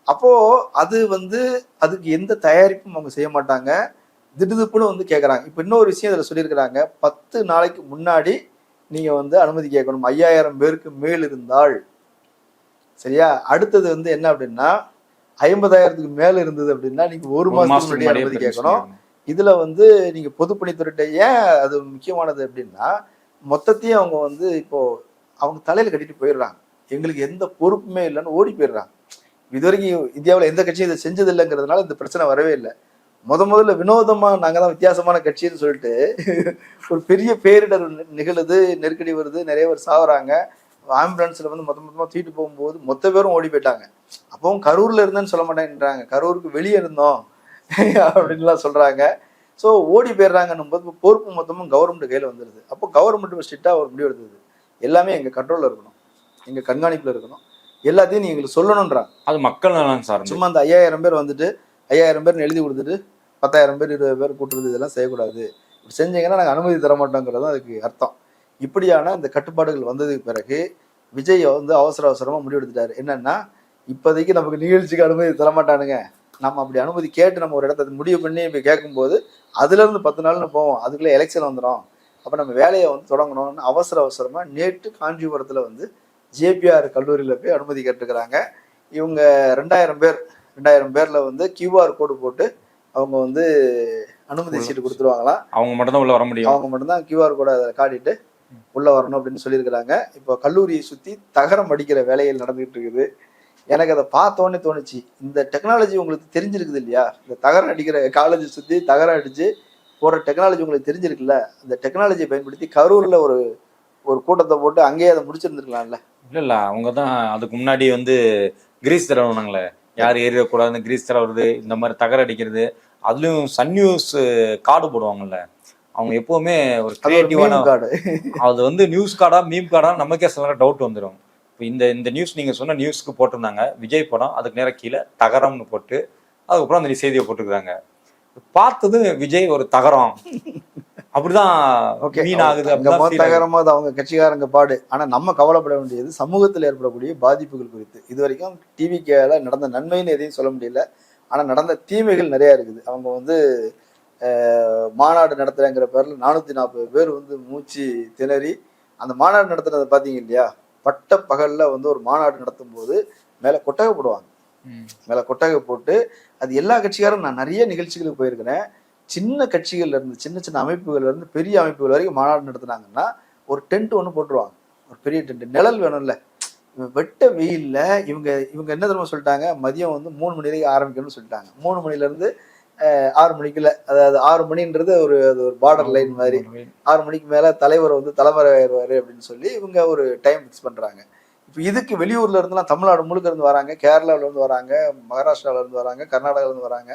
அப்போ அது வந்து அதுக்கு எந்த தயாரிப்பும் அவங்க செய்ய மாட்டாங்க. திடுதிப்புன்னு வந்து கேட்குறாங்க இப்போ இன்னொரு விஷயம் இதில் சொல்லியிருக்கிறாங்க. பத்து நாளைக்கு முன்னாடி நீங்க வந்து அனுமதி கேட்கணும். ஐயாயிரம் பேருக்கு மேல் இருந்தால். சரியா? அடுத்தது வந்து என்ன அப்படின்னா ஐம்பதாயிரத்துக்கு மேல இருந்தது அப்படின்னா நீங்க ஒரு மாசத்துக்கு முன்னாடி அனுமதி கேட்கணும். இதில் வந்து நீங்கள் பொதுப்பணித்துறையிட்ட ஏன் அது முக்கியமானது அப்படின்னா மொத்தத்தையும் அவங்க வந்து இப்போது அவங்க தலையில் கட்டிட்டு போயிடுறாங்க. எங்களுக்கு எந்த பொறுப்புமே இல்லைன்னு ஓடி போயிடுறாங்க. இதுவரைக்கும் இந்தியாவில் எந்த கட்சியும் இதை செஞ்சதில்லைங்கிறதுனால இந்த பிரச்சனை வரவே இல்லை. முத முதல்ல வினோதமா நாங்க தான் வித்தியாசமான கட்சின்னு சொல்லிட்டு ஒரு பெரிய பேரிடர் நிகழுது நெருக்கடி வருது நிறைய பேர் சாகுறாங்க ஆம்புலன்ஸ்ல வந்து மொத்த மொத்தமாக தூக்கிட்டு போகும்போது மொத்த பேரும் ஓடி போயிட்டாங்க. அப்பவும் கரூர்ல இருந்தேன்னு சொல்ல மாட்டேன்றாங்க. கரூருக்கு வெளியே இருந்தோம். அப்படின்லாம் சொல்றாங்க. ஸோ ஓடி போயிடுறாங்கன்னும் போது பொறுப்பு மொத்தமும் கவர்மெண்ட் கையில் வந்துடுது அப்போ கவர்மெண்ட் ஸ்ட்ரிக்டாக ஒரு முடிவு எடுத்தது. எல்லாமே எங்கள் கண்ட்ரோலில் இருக்கணும். எங்கள் கண்காணிப்பில் இருக்கணும். எல்லாத்தையும் நீ எங்களுக்கு சொல்லணுன்றாங்க அது மக்கள் நலன் சார்ந்து. சும்மா அந்த ஐயாயிரம் பேர் வந்துட்டு ஐயாயிரம் பேர் எழுதி கொடுத்துட்டு பத்தாயிரம் பேர் இருபது பேர் கூட்டுறது இதெல்லாம் செய்யக்கூடாது. இப்படி செஞ்சீங்கன்னா நாங்கள் அனுமதி தர மாட்டோங்கிறது அதுக்கு அர்த்தம். இப்படியான இந்த கட்டுப்பாடுகள் வந்ததுக்கு பிறகு விஜய் வந்து அவசர அவசரமாக முடிவெடுத்துட்டாரு என்னன்னா இப்போதைக்கு நமக்கு நிகழ்ச்சிக்கு அனுமதி தர மாட்டானுங்க நம்ம அப்படி அனுமதி கேட்டு நம்ம ஒரு இடத்த முடிவு பண்ணி இப்போ கேட்கும்போது அதுலேருந்து பத்து நாள்னு போவோம். அதுக்குள்ளே எலெக்ஷன் வந்துடும் அப்போ நம்ம வேலையை வந்து தொடங்கணும்னு அவசர அவசரமாக நேற்று காஞ்சிபுரத்தில் வந்து ஜேபிஆர் கல்லூரியில் போய் அனுமதி கேட்டுக்கிறாங்க இவங்க ரெண்டாயிரம் பேர் ரெண்டாயிரம் பேரில் வந்து கியூஆர் கோடு போட்டு அவங்க வந்து அனுமதி சீட்டு கொடுத்துருவாங்களாம் அவங்க மட்டும் தான் உள்ள வர முடியும். அவங்க மட்டும்தான் கியூஆர் கோடை அதை காட்டிட்டு உள்ள வரணும் அப்படின்னு சொல்லியிருக்கிறாங்க. இப்போ கல்லூரியை சுற்றி தகரம் அடிக்கிற வேலைகள் நடந்துகிட்டு இருக்குது. எனக்கு அதை பார்த்த உடனே தோணுச்சு. இந்த டெக்னாலஜி உங்களுக்கு தெரிஞ்சிருக்குது இல்லையா? இந்த தகரம் அடிக்கிற காலேஜை சுற்றி தகரம் அடிச்சு போகிற டெக்னாலஜி உங்களுக்கு தெரிஞ்சிருக்குல்ல? அந்த டெக்னாலஜியை பயன்படுத்தி கரூரில் ஒரு ஒரு கூட்டத்தை போட்டு அங்கேயே அதை முடிச்சிருந்துருக்கலாம்ல? இல்ல இல்ல அவங்க தான் அதுக்கு முன்னாடி வந்து கிரீஸ் தரவுனாங்களே யார் ஏறிடக்கூடாதுன்னு கிரீஸ் தரவுறது இந்த மாதிரி தகர அடிக்கிறது. அதுலயும் சன் நியூஸ் கார்டு போடுவாங்கல்ல. அவங்க எப்பவுமே ஒரு கிரியேட்டிவான. அது வந்து நியூஸ் கார்டா மீம் கார்டா நமக்கே சில டவுட் வந்துடும் இப்போ இந்த இந்த நியூஸ் நீங்க சொன்ன நியூஸ்க்கு போட்டிருந்தாங்க. விஜய் படம் அதுக்கு நேரா கீழே தகரம்னு போட்டு அதுக்கப்புறம் அந்த செய்தியை போட்டுருக்காங்க பார்த்தது விஜய் ஒரு தகரம். அப்படிதான் மீன் ஆகுது. தகரமா அது அவங்க கட்சிக்காரங்க பாடு. ஆனா நம்ம கவலைப்பட வேண்டியது சமூகத்தில் ஏற்படக்கூடிய பாதிப்புகள் குறித்து. இது வரைக்கும் டிவிக்கேல நடந்த நன்மைன்னு எதையும் சொல்ல முடியல. ஆனா நடந்த தீமைகள் நிறைய இருக்குது. அவங்க வந்து மாநாடு நடத்துறேங்கிற பேர்ல நானூத்தி நாற்பது பேர் வந்து மூச்சு திணறி அந்த மாநாடு நடத்துறதை பாத்தீங்க இல்லையா? பட்ட பகல்ல வந்து ஒரு மாநாடு நடத்தும் போது மேல கொட்டகை போடுவாங்க. மேல கொட்டகை போட்டு அது எல்லா கட்சிக்காரும் நான் நிறைய நிகழ்ச்சிகளுக்கு போயிருக்கிறேன். சின்ன கட்சிகள்ல இருந்து சின்ன சின்ன அமைப்புகள்ல இருந்து பெரிய அமைப்புகள் வரைக்கும் மாநாடு நடத்துனாங்கன்னா ஒரு டென்ட் ஒன்று போட்டுருவாங்க. ஒரு பெரிய டென்ட். நிழல் வேணும்ல. வெட்ட வெயில்ல இவங்க இவங்க என்ன தெரியுமா சொல்லிட்டாங்க? மதியம் வந்து மூணு மணி வரைக்கும் ஆரம்பிக்கணும்னு சொல்லிட்டாங்க. மூணு மணில இருந்து ஆறு மணிக்குள்ள அதாவது ஆறு மணின்றது ஒரு அது ஒரு பார்டர் லைன் மாதிரி. ஆறு மணிக்கு மேல தலைவர் வந்து தலைமுறை ஆயிடுவாரு அப்படின்னு சொல்லி இவங்க ஒரு டைம் ஃபிக்ஸ் பண்றாங்க. இப்போ இதுக்கு வெளியூர்ல இருந்துலாம் தமிழ்நாடு முழுக்க இருந்து வராங்க கேரளாவுல இருந்து வராங்க மகாராஷ்டிரால இருந்து வராங்க கர்நாடகால இருந்து வராங்க.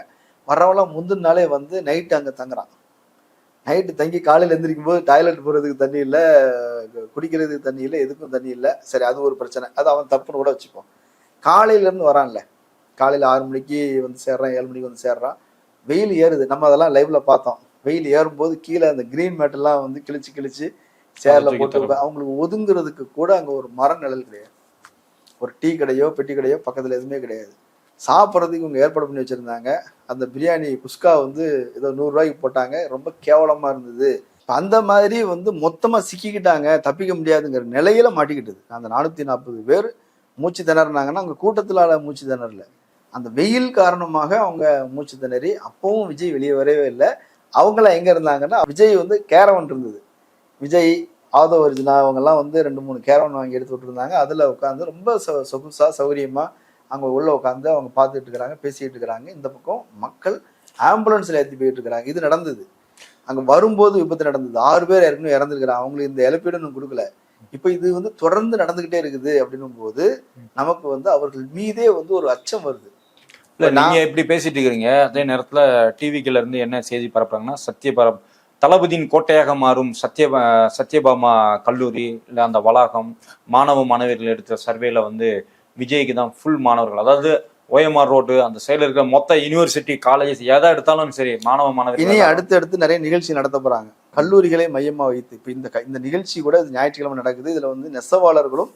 வரவெல்லாம் முந்தின நாளே வந்து நைட்டு அங்க தங்குறான். நைட்டு தங்கி காலையில் எந்திரிக்கும் போது டாய்லெட் போகிறதுக்கு தண்ணி இல்லை குடிக்கிறதுக்கு தண்ணி இல்லை எதுக்கும் தண்ணி இல்லை. சரி அது ஒரு பிரச்சனை. அது அவன் தப்புன்னு கூட வச்சுப்போம். காலையிலேருந்து வரான்ல. காலையில் ஆறு மணிக்கு வந்து சேர்றான் ஏழு மணிக்கு வந்து சேர்றான். வெயில் ஏறுது. நம்ம அதெல்லாம் லைவ்ல பார்த்தோம். வெயில் ஏறும்போது கீழே அந்த கிரீன் மேட்டெல்லாம் வந்து கிழிச்சு கிழிச்சு சேர்ல போட்டு. அவங்களுக்கு ஒதுங்குறதுக்கு கூட அங்கே ஒரு மர நிழல் கிடையாது. ஒரு டீ கடையோ பெட்டி கடையோ பக்கத்தில் எதுவுமே கிடையாது. சாப்பிட்றதுக்கு இவங்க ஏற்பாடு பண்ணி வச்சுருந்தாங்க. அந்த பிரியாணி குஸ்கா வந்து ஏதோ நூறுரூவாய்க்கு போட்டாங்க. ரொம்ப கேவலமாக இருந்தது. இப்ப அந்த மாதிரி வந்து மொத்தமாக சிக்கிக்கிட்டாங்க. தப்பிக்க முடியாதுங்கிற நிலையில மாட்டிக்கிட்டது. அந்த நானூற்றி நாற்பது பேர் மூச்சு திணறினாங்கன்னா அவங்க கூட்டத்தில் மூச்சு திணறல. அந்த வெயில் காரணமாக அவங்க மூச்சு திணறி அப்பவும் விஜய் வெளியே வரவே இல்லை. அவங்களாம் எங்கே இருந்தாங்கன்னா விஜய் வந்து கேரவன் இருந்தது. விஜய் ஆதோ அர்ஜுனா அவங்கெல்லாம் வந்து ரெண்டு மூணு கேரவன் வாங்கி எடுத்து விட்டுருந்தாங்க. அதில் உட்காந்து ரொம்ப சொ சொகுசா சௌகரியமாக அங்கே உள்ளே உட்காந்து அவங்க பார்த்துட்டு இருக்கிறாங்க பேசிட்டு இருக்கிறாங்க. இந்த பக்கம் மக்கள் ஆம்புலன்ஸில் ஏற்றி போயிட்டு இருக்கிறாங்க. இது நடந்தது. அங்கே வரும்போது விபத்து நடந்தது. ஆறு பேர் ஏற்கனவே இறந்துருக்கிறாங்க. அவங்களுக்கு இந்த இழப்பீடு இன்னும் கொடுக்கல. இப்போ இது வந்து தொடர்ந்து நடந்துகிட்டே இருக்குது அப்படின்னும் போது நமக்கு வந்து அவர்கள் மீதே வந்து ஒரு அச்சம் வருது. நீங்க இப்படி பேசிட்டு இருக்கிறீங்க. அதே நேரத்துல டிவிக்குள்ள இருந்து என்ன செய்தி பரப்புறாங்கன்னா சத்யபரம் தளபதியின் கோட்டையாக மாறும் சத்ய சத்யபாமா கல்லூரி இல்ல அந்த வளாகம் மாணவ மாணவியர்கள் எடுத்த சர்வேல வந்து விஜய்க்கு தான் ஃபுல் மாணவர்கள். அதாவது ஓஎம்ஆர் ரோடு அந்த சைடுல இருக்கிற மொத்த யூனிவர்சிட்டி காலேஜஸ் எதை எடுத்தாலும் சரி மாணவ இனி மாணவர்கள் அடுத்து அடுத்து நிறைய நிகழ்ச்சி நடத்த போறாங்க. கல்லூரிகளை மையமா வைத்து இப்போ இந்த இந்த நிகழ்ச்சி கூட ஞாயிற்றுக்கிழமை நடக்குது. இதுல வந்து நெசவாளர்களும்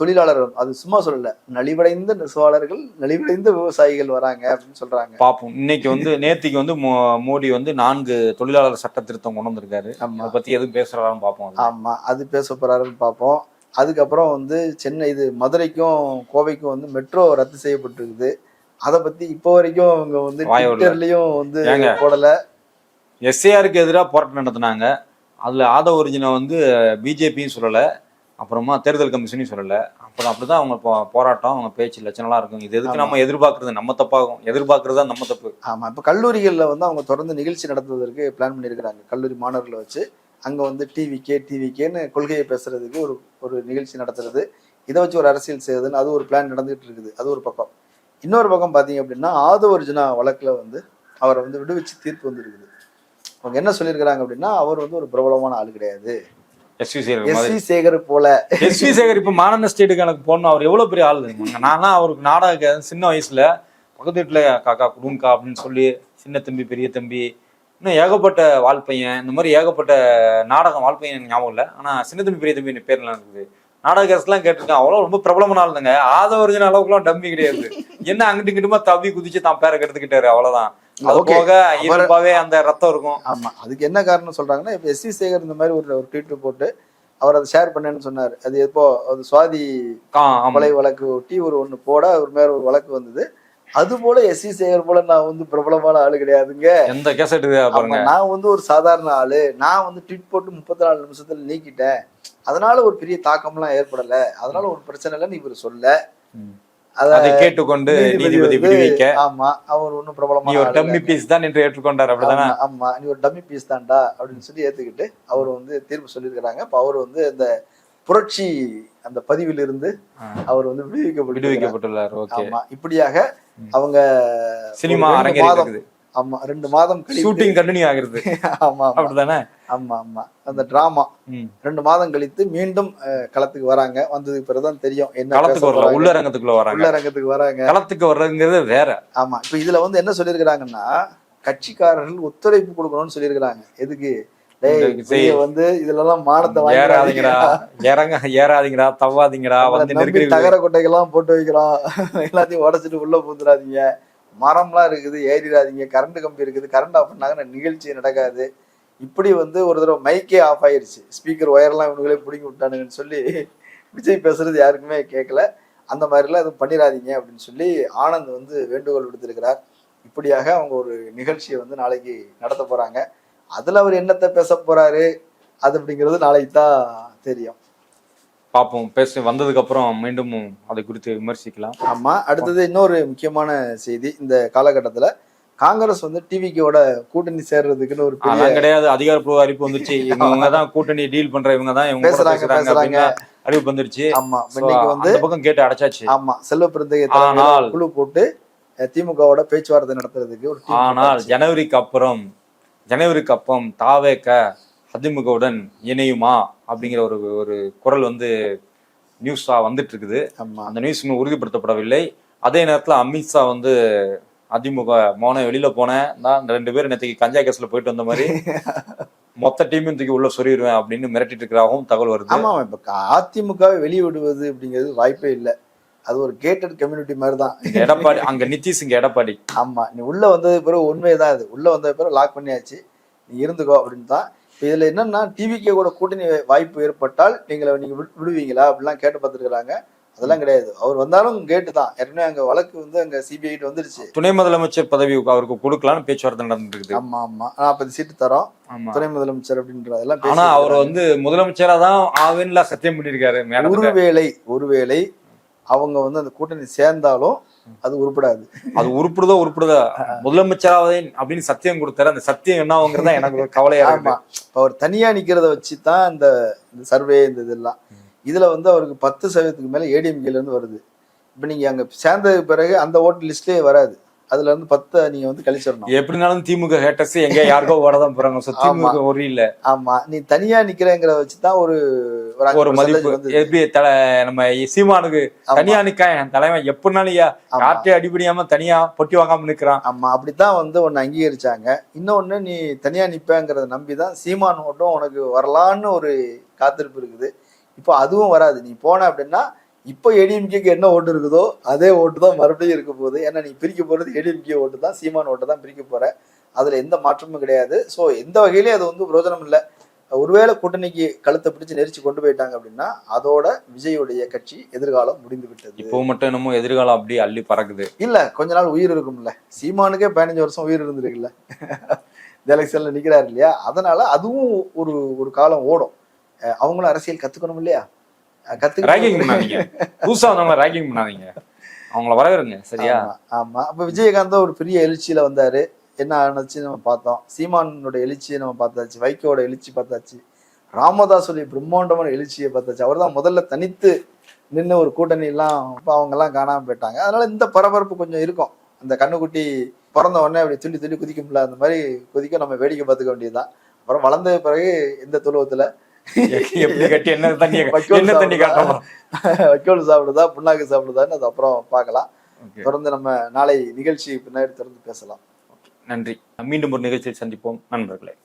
தொழிலாளர்களும் அது சும்மா சொல்லல நலிவடைந்த நெசவாளர்கள் நலிவடைந்த விவசாயிகள் வராங்க அப்படின்னு சொல்றாங்க. பார்ப்போம் இன்னைக்கு வந்து நேத்திக்கு வந்து மோடி வந்து நான்கு தொழிலாளர் சட்ட திருத்தம் கொண்டு வந்திருக்காரு. அதை பத்தி எதுவும் பேசுறாரான்னு பார்ப்போம். ஆமா அது பேச போறாருன்னு பார்ப்போம் அதுக்கப்புறம் வந்து சென்னை இது மதுரைக்கும் கோவைக்கும் வந்து மெட்ரோ ரத்து செய்யப்பட்டிருக்குது. அதை பத்தி இப்போ வரைக்கும் அவங்க வந்து. ட்விட்டர்லயும் வந்து? போடல. எஸ்ஏஆருக்கு எதிராக போராட்டம் நடத்தினாங்க. அதுல ஆதவ ஒரிஜினை வந்து பிஜேபியும் சொல்லல. அப்புறமா தேர்தல் கமிஷனையும் சொல்லலை. அப்புறம் அப்படிதான் அவங்க போ- போராட்டம் அவங்க பேச்சு லட்சணம்லாம் இருக்கும். இது எதுக்கு நம்ம எதிர்பார்க்கறது? நம்ம தப்பாகும். எதிர்பார்க்கறது தான் நம்ம தப்பு. ஆமாம் இப்போ கல்லூரிகளில் வந்து அவங்க தொடர்ந்து நிகழ்ச்சி நடத்துவதற்கு பிளான் பண்ணியிருக்கிறாங்க. கல்லூரி மாணவர்களை வச்சு அங்கே வந்து டிவிகே டிவிகேன்னு கொள்கையை பேசுறதுக்கு ஒரு ஒரு நிகழ்ச்சி நடத்துறது. இதை வச்சு ஒரு அரசியல் செய்யுதுன்னு அது ஒரு பிளான் நடந்துகிட்டு இருக்குது. அது ஒரு பக்கம். இன்னொரு பக்கம் பார்த்தீங்க அப்படின்னா ஆதவர்ஜுனா வழக்கில் வந்து அவரை வந்து விடுவிச்சு தீர்ப்பு வந்துருக்குது. அவங்க என்ன சொல்லியிருக்கிறாங்க அப்படின்னா அவர் வந்து ஒரு பிரபலமான ஆள் கிடையாது. எஸ்வி சேகர் போல. எஸ்வி சேகர் இப்ப மானந்த ஸ்டேட்டுக்கு எனக்கு போகணும். அவர் எவ்வளவு பெரிய ஆள் நான்லாம் அவருக்கு நாடக சின்ன வயசுல பக்கத்து வீட்டுல காக்கா குடுங்கக்கா அப்படின்னு சொல்லி சின்ன தம்பி பெரிய தம்பி இன்னும் ஏகப்பட்ட வாழ்ப்பையன் இந்த மாதிரி ஏகப்பட்ட நாடகம் வாழ்ப்பையன் எனக்கு ஞாபகம் இல்லை. ஆனா சின்ன தம்பி பெரிய தம்பி பேர்லாம் இருக்குது. நாடகஸ்லாம் கேட்டிருக்கேன். அவ்வளோ ரொம்ப பிரபலமான ஆளுங்க. ஆதவர்ஜன் அளவுக்குலாம் டம்மி கிடையாது. என்ன அங்கிட்டு இங்கிட்டுமா தவி குதிச்சு தான் பேரை கெடுத்துக்கிட்டாரு. அவ்வளவுதான். இயல்பாவே அந்த ரத்தம் இருக்கும். ஆமா. அதுக்கு என்ன காரணம் சொல்றாங்கன்னா இப்ப எஸ் சி சேகர் இந்த மாதிரி ஒரு ஒரு ட்வீட் போட்டு அவர் அதை ஷேர் பண்ணேன்னு சொன்னார். அது எப்போ அது சுவாதி. கொலை வழக்கு ஒட்டி ஒரு ஒண்ணு போட ஒரு மேல ஒரு வழக்கு வந்தது. அது போல எஸ் சி சேகர் போல நான் வந்து பிரபலமான ஆளு கிடையாதுங்க. எந்த கேசட் பாருங்க. நான் வந்து ஒரு சாதாரண ஆளு. நான் வந்து ட்வீட் போட்டு முப்பத்தி நாலு நிமிஷத்துல நீக்கிட்டேன். அதனால ஒரு பெரிய தாக்கம்லாம் ஏற்படல. அதனால ஒரு பிரச்சனை இல்லைன்னு இவர் சொல்ல. அத கேட்டுக்கொண்டு நீதிபதி விடுவிக்க. ஆமா அவர் ஒன்றும் நீ பிரபலமான ஒரு டம்மி பீஸ் தான் என்று ஏற்றுக்கொண்டார் அப்படிதானே? ஆமா, நீ ஒரு டம்மி பீஸ் தான்டா அப்படின்னு சொல்லி ஏத்துக்கிட்டு அவர் வந்து தீர்ப்பு சொல்லியிருக்கிறாங்க. அப்ப அவர் வந்து இந்த புரட்சி அந்த பதிவில் இருந்து. அவர் வந்து விடுவிக்கப்பட்டு விடுவிக்கப்பட்டுள்ளார் ஓகே. ஆமா இப்படியாக அவங்க சினிமா அரங்கேறி ஆமா ரெண்டு மாதம் ஷூட்டிங் கண்டினியூ ஆகுறது. ஆமா ஆமா. அப்படிதானே? ஆமா ஆமா. அந்த டிராமா. ரெண்டு மாதம் கழித்து மீண்டும் களத்துக்கு வராங்க. வந்ததுக்கு பிறகுதான் தெரியும் என்ன களத்துக்கு வரல. உள்ளரங்கத்துக்குள்ள வராங்க. உள்ளரங்கத்துக்கு வராங்க. களத்துக்கு வர்றதுங்கிறது வேற. ஆமா. இப்ப இதுல வந்து என்ன சொல்லியிருக்கிறாங்கன்னா கட்சிக்காரர்கள் ஒத்துழைப்பு கொடுக்கணும்னு சொல்லியிருக்கிறாங்க. எதுக்கு? வந்து இதுல எல்லாம் மானத்தை ஏறாதீங்கடா. இறங்க ஏறாதீங்கடா தவாதீங்கடா வந்து தகர கொட்டைகள்லாம் போட்டு வைக்கிறோம். எல்லாத்தையும் உடைச்சிட்டு உள்ள பூந்துடாதீங்க மரம்லாம் இருக்குது ஏறிடாதீங்க. கரண்ட் கம்பி இருக்குது. கரண்ட் ஆஃப் பண்ணாங்கன்னா நிகழ்ச்சி நடக்காது. இப்படி வந்து ஒரு தடவை மைக்கே ஆஃப் ஆயிருச்சு. ஸ்பீக்கர் ஒயர்லாம் இவனுங்களே பிடிங்கி விட்டானுங்கன்னு சொல்லி விஜய் பேசுறது யாருக்குமே கேட்கல அந்த மாதிரிலாம் எதுவும் பண்ணிடாதீங்க அப்படின்னு சொல்லி ஆனந்த் வந்து வேண்டுகோள் விடுத்திருக்கிறார். இப்படியாக அவங்க ஒரு நிகழ்ச்சியை வந்து நாளைக்கு நடத்த போறாங்க. அதுல அவர் என்னத்தை பேச போறாரு அது அப்படிங்கிறது நாளைக்கு தான் தெரியும். பார்ப்போம் பேச வந்ததுக்கு அப்புறம் மீண்டும் அதை குறித்து விமர்சிக்கலாம். ஆமா அடுத்தது இன்னொரு முக்கியமான செய்தி. இந்த காலகட்டத்துல காங்கிரஸ் வந்து டிவிக்கோட கூட்டணி சேர்றதுக்குன்னு ஒரு அதெல்லாம் கிடையாது. அதிகாரப்பூர்வ அறிவிப்பு வந்துருச்சு. இவங்க தான் கூட்டணி டீல் பண்ற இவங்க தான் இவங்க பேசுறாங்க, பேசுறாங்க. அறிவிப்பு வந்துருச்சு. ஆமா. இன்னைக்கு வந்து பக்கம் கேட்டு அடைச்சாச்சு. ஆமா. செல்வ பிறந்தகை குழு போட்டு திமுகவோட பேச்சுவார்த்தை நடத்துறதுக்கு ஒரு ஆனால். ஜனவரிக்கு அப்புறம் ஜனவரிக்கு அப்புறம் தாவேக்க அதிமுகவுடன் இணையுமா அப்படிங்கிற ஒரு ஒரு குரல் வந்து நியூஸா வந்துட்டு இருக்குது. அந்த நியூஸ் இன்னும் உறுதிப்படுத்தப்படவில்லை. அதே நேரத்துல அமித்ஷா வந்து அதிமுக மோன வெளியில போனேன். நான் ரெண்டு பேரும் நேற்றுக்கு கஞ்சா கேஸ்ல போயிட்டு வந்த மாதிரி மொத்த டீமையும் தூக்கி உள்ள சொருகிடுவேன் அப்படின்னு மிரட்டிட்டு இருக்கிறாகவும் தகவல் வருது. ஆமா இப்ப அதிமுகவை வெளியே விடுவது அப்படிங்கிறது வாய்ப்பே இல்லை. அது ஒரு கேட்டட் கம்யூனிட்டி மாதிரி தான் எடப்பாடி அங்க நிதிஷ் இங்க எடப்பாடி. ஆமா. நீ உள்ள வந்தது பிறகு உண்மைதான் அது. உள்ள வந்த பிறகு லாக் பண்ணியாச்சு. நீ இருந்துக்கோ அப்படின்னு தான். இப்போ இதுல என்னன்னா டிவிக்கே கூட கூட்டணி வாய்ப்பு ஏற்பட்டால் நீங்களை நீங்க விடு- விடுவீங்களா? அப்படிலாம் கேட்டு பார்த்துருக்காங்க அதெல்லாம் கிடையாது. அவர் வந்தாலும் கேட்டு தான். ஏற்கனவே அங்க வழக்கு வந்து அங்க சிபிஐ வந்துருச்சு. துணை முதலமைச்சர் பதவி அவருக்கு கொடுக்கலாம்னு பேச்சுவார்த்தை நடந்துட்டு இருக்குது ஆமா. ஆமா நாற்பது சீட்டு தரோம். துணை முதலமைச்சர் அப்படின்றதெல்லாம் ஆனா அவர் வந்து முதலமைச்சரா தான் ஆவேன்ல சத்தியம் பண்ணிருக்காரு ஒருவேளை ஒருவேளை அவங்க வந்து அந்த கூட்டணி சேர்ந்தாலும் அது உருப்படாது. அது உருப்படுதோ உருப்படுதோ? முதலமைச்சராவதே அப்படின்னு சத்தியம் கொடுத்தாரு. அந்த சத்தியம் என்னங்கிறதா எனக்கு கவலையா ஆமா. அவர் தனியா நிக்கிறத வச்சு தான் இந்த சர்வே இந்த இதெல்லாம். இதுல வந்து அவருக்கு பத்து சதவீதத்துக்கு மேல ஏடிஎம்கேல இருந்து வருது. இப்ப நீங்க அங்க சேர்ந்ததுக்கு பிறகு அந்த ஓட்டு லிஸ்ட்லயே வராது. அதுல இருந்து பத்தை நீங்க வந்து கழிச்சிடணும். எப்படினாலும் திமுக ஹேட்டர்ஸ் எங்க யாருக்கோ ஓடதான் போறாங்க. So, திமுக ஒரு இல்ல ஆமா. நீ தனியா நிக்கிறேங்கிறத வச்சு தான் ஒரு ஒரு மதிப்பு. எப்படி தல நம்ம சீமானுக்கு. தனியா நிக்கா என் தலைவன் எப்படினாலும் யா ஆமா. யார்கிட்டயும் அடிபடியாம தனியா பொட்டி வாங்காம நிக்கிறான். ஆமா. அப்படித்தான் வந்து உன்னை அங்கீகரிச்சாங்க. இன்னொன்னு நீ தனியா நிப்பேங்கிறத நம்பி தான் சீமான் ஓட்டும் உனக்கு வரலான்னு ஒரு காத்திருப்பு இருக்குது. இப்போ அதுவும் வராது. நீ போன அப்படின்னா இப்போ ஏடிஎம்கேக்கு என்ன ஓட்டு இருக்குதோ அதே ஓட்டு தான் மறுபடியும் இருக்க போகுது. ஏன்னா நீ பிரிக்க போறது ஏடிஎம்கே ஓட்டு தான் சீமான் ஓட்டு தான் பிரிக்க போற. அதுல எந்த மாற்றமும் கிடையாது. ஸோ எந்த வகையிலையும் அது வந்து பிரயோஜனம் இல்லை. ஒருவேளை கூட்டணிக்கு கழுத்தை பிடிச்சு நெரிச்சு கொண்டு போயிட்டாங்க அப்படின்னா அதோட விஜயுடைய கட்சி எதிர்காலம் முடிந்து விட்டது. இப்போ மட்டும் என்னமோ எதிர்காலம் அப்படியே அள்ளி பறக்குது. இல்ல கொஞ்ச நாள் உயிர் இருக்கும்ல. சீமானுக்கே பதினஞ்சு வருஷம் உயிர் இருந்திருக்குல்ல. இந்த எலெக்ஷன்ல நிக்கிறாரு இல்லையா? அதனால அதுவும் ஒரு ஒரு காலம் ஓடும். அவங்களும் அரசியல் கத்துக்கணும் இல்லையா? அஹ் ரேகிங் பண்ணாதீங்க. புதுசா வந்தவங்கள ரேகிங் பண்ணாதீங்க. அவங்கள வரவேறுங்க சரியா? ஆமா, அப்ப விஜயகாந்த் ஒரு பெரிய எழுச்சியில வந்தாரு. என்ன ஆனச்சு நம்ம பார்த்தோம். சீமானோட எழுச்சியை நம்ம பார்த்தாச்சு. வைகோட எழுச்சி பார்த்தாச்சு. ராமதாஸுடைய பிரம்மாண்டமான எழுச்சியை பார்த்தாச்சு. அவர் தான் முதல்ல தனித்து நின்று ஒரு கூட்டணி எல்லாம் இப்ப அவங்க எல்லாம் காணாம போயிட்டாங்க. அதனால இந்த பரபரப்பு கொஞ்சம் இருக்கும். அந்த கண்ணுக்குட்டி பிறந்த உடனே அப்படி துள்ளி துள்ளி குதிக்கும்ல அந்த மாதிரி குதிக்க நம்ம வேடிக்கை பார்த்துக்க வேண்டியதுதான். அப்புறம் வளர்ந்த பிறகு இந்த துருவத்துல எப்படி கட்டி என்ன தண்ணி என்ன தண்ணி? காட்டலாம் வைக்கோல் சாப்பிடுதா புண்ணாக்கு சாப்பிடுதான்னு அது அப்புறம் பார்க்கலாம். தொடர்ந்து நம்ம நாளை நிகழ்ச்சி பின்னாடி தொடர்ந்து பேசலாம். நன்றி. மீண்டும் ஒரு நிகழ்ச்சியில் சந்திப்போம். நண்பர்களே.